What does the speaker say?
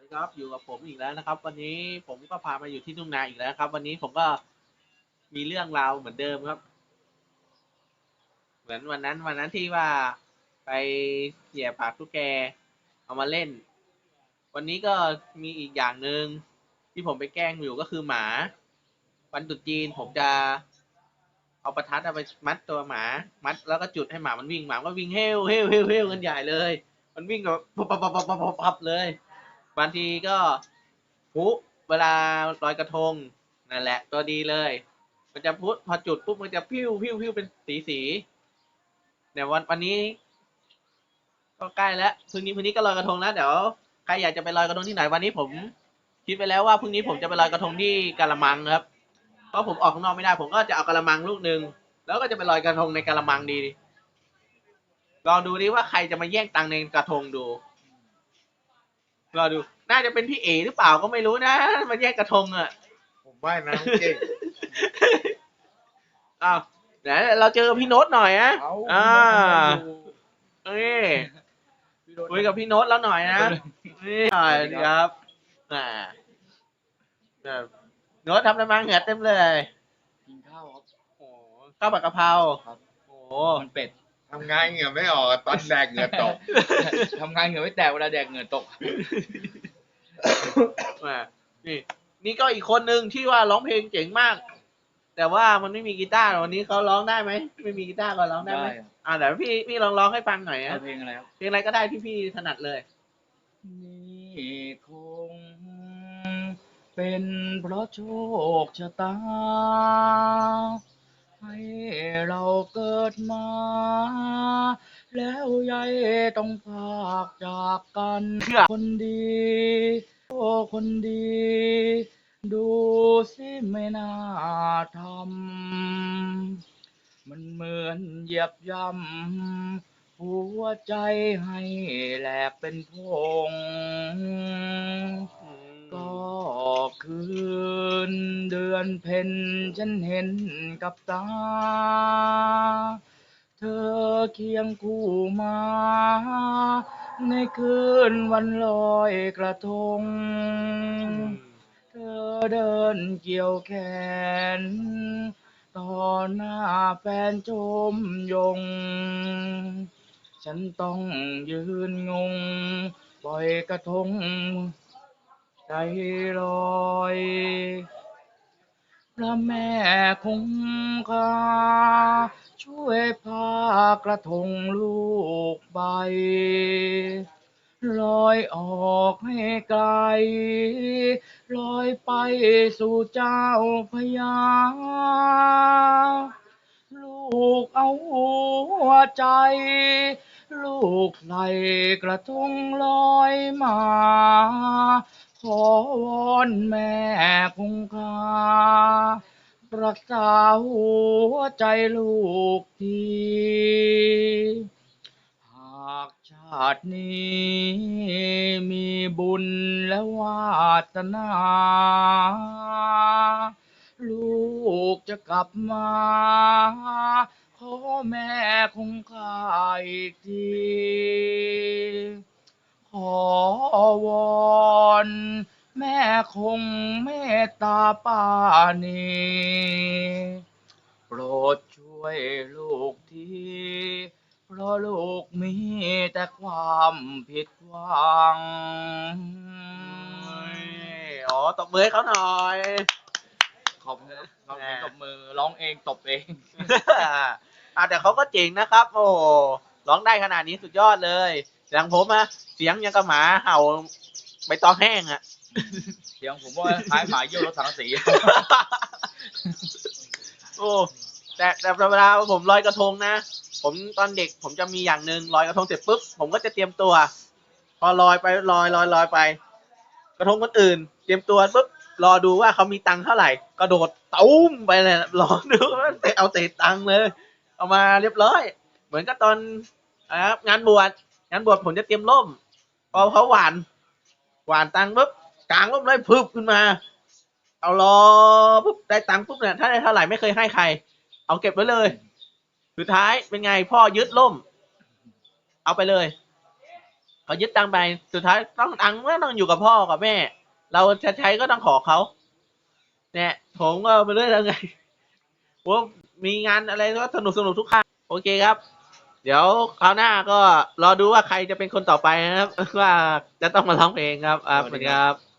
วัสดีครับอยู่กับผมอีกแล้วนะครับ วันนี้ผมก็พามาอยู่ที่ทุ่งนาอีกแล้วครับ วันนี้ผมก็มีเรื่องราวเหมือนเดิมครับ เหมือนวันนั้นวันนั้นที่ว่าไปเหยียบปากตุ๊กแกเอามาเล่น วันนี้ก็มีอีกอย่างหนึ่งที่ผมไปแกล้งอยู่ก็คือหมา วันตรุษจีนผมจะเอาประทัดเอาไปมัดตัวหมา มัดแล้วก็จุดให้หมามันวิ่งหมาก็วิ่งเฮลเฮลเฮลเฮลกันใหญ่เลย มันวิ่งแบบปับปับปับปับปับปับปับเลย บางทีก็พุเวลาลอยกระทงนั่นแหละ ตัวดีเลย มันจะพุพอจุดปุ๊บมันจะพิ้วพิ้วพิ้วเป็นสีสีเนี่ยวันวันนี้ ก็ใกล้แล้วพรุ่งนี้พรุ่งนี้ก็ลอยกระทงแล้วเดี๋ยวใครอยากจะไปลอยกระทงที่ไหนวันนี้ผม คิดไปแล้วว่าพรุ่งนี้ผมจะไปลอยกระทงที่กาละมังครับเพราะผมออกข้างนอกไม่ได้ ผมก็จะเอากระมังลูกหนึ่งแล้วก็จะไปลอยกระทงในกระมังดีลองดูดิว่าใครจะมาแย่งตังในกระทงดู รอดู น่าจะเป็นพี่เอหรือเปล่าก็ไม่รู้นะมาแย่งกระทงอะ ผมว่ายน้ำเก่ง อ้าวเดี๋ยวเราเจอพี่โน้ตหน่อยนะเอาอ่าเอ้ยคุยกับพี่โน้ตแล้วหน่อยนะนี่หน่อยครับอ่าแบบโน้ตทำอะไรมาเหงื่อเต็มเลยกินข้าวครับ โอ้ข้าวผัดกะเพราครับ โอ้มันเป็ด ทำงานเหงื่อไม่ออกตอนแดกเหงื่อตกทำงานเหงื่อไม่แตกเวลาแดกเหงื่อตกมานี่ นี่ก็อีกคนหนึ่งที่ว่าร้องเพลงเจ๋งมาก แต่ว่ามันไม่มีกีตาร์วันนี้เขาร้องได้ไหมไม่มีกีตาร์ก็ร้องได้ไหมได้ครับอ่าเดี๋ยวพี่พี่ลองร้องให้ฟังหน่อยเอานะเพลงอะไรครับเพลงอะไรก็ได้ที่พี่ถนัดเลยนี่คงเป็นเพราะโชคชะตา ให้เราเกิดมา แล้วยายต้องพากจากกันคนดี โอ้คนดี ดูสิไม่น่าทำมันเหมือนเหยียบย่ำหัวใจให้แหลกเป็นพง ก็คืนเดือนเพ็ญฉันเห็นกับตา เธอเคียงคู่มา ในคืนวันลอยกระทง เธอเดินเกี่ยวแขน ต่อหน้าแฟนชมยง ฉันต้องยืนงงปล่อยกระทง ใจลอยพระแม่คงคาช่วยพากระทงลูกใบลอยออกให้ไกล ลอยไปสู่เจ้าพญาลูกเอาหัวใจ ลูกใส่กระทุงลอยมา ขอวอนแม่คงคารักษาหัวใจลูกทีหากชาตินี้มีบุญและวาสนา ลูกจะกลับมา ขอแม่คงคาอีกที ขอวอนแม่ คงเมตตาปรานีโปรดช่วยลูกทีเพราะลูกมีแต่ความผิดหวังอ๋อตบมือให้เขาหน่อย ขอบคุณครับขอบคุณตบมือร้องเองตบเอง อ่าแต่เขาก็เจ๋งนะครับ โอ้โหร้องได้ขนาดนี้สุดยอดเลยอย่างผมอะเสียงยังกับหมาเห่าใบตองแห้งอะ เสียงผมว่าคล้ายหมาเยี่ยวรถสังกะสี โอ้แต่แต่เวลาผมลอยกระทงนะ ผมตอนเด็กผมจะมีอย่างหนึ่งลอยกระทงเสร็จปุ๊บผมก็จะเตรียมตัว พอลอยไปลอยลอยลอยไป กระทงคนอื่น เตรียมตัวปุ๊บรอดูว่าเขามีตังค์เท่าไหร่ กระโดดตุ้มไปเลยรอดูว่าเตะเอาเตะตังค์เลย เอามาเรียบร้อย เหมือนกับตอนงานบวชงานบวชผมจะเตรียมร่มพอเขาหวาน หวานตังค์ปุ๊บ กลางร่มเลยพึบขึ้นมา เอารอปุ๊บได้ตังค์ปุ๊บเนี่ยถ้าได้เท่าไหร่ไม่เคยให้ใคร เอาเก็บไว้เลย สุดท้ายเป็นไงพ่อยึดล่ม เอาไปเลยเขายึดตังค์ไปสุดท้ายต้องตังค์ก็ต้องอยู่กับพ่อกับแม่ เราจะใช้ก็ต้องขอเขาเนี่ยผมก็ไปเรื่อยแล้วไงว่ามีงานอะไรก็สนุกสนุกทุกครั้งโอเคครับ เดี๋ยวคราวหน้าก็รอดูว่าใครจะเป็นคนต่อไปนะครับ ว่าจะต้องมาร้องเพลงครับอ่าสวัสดีครับ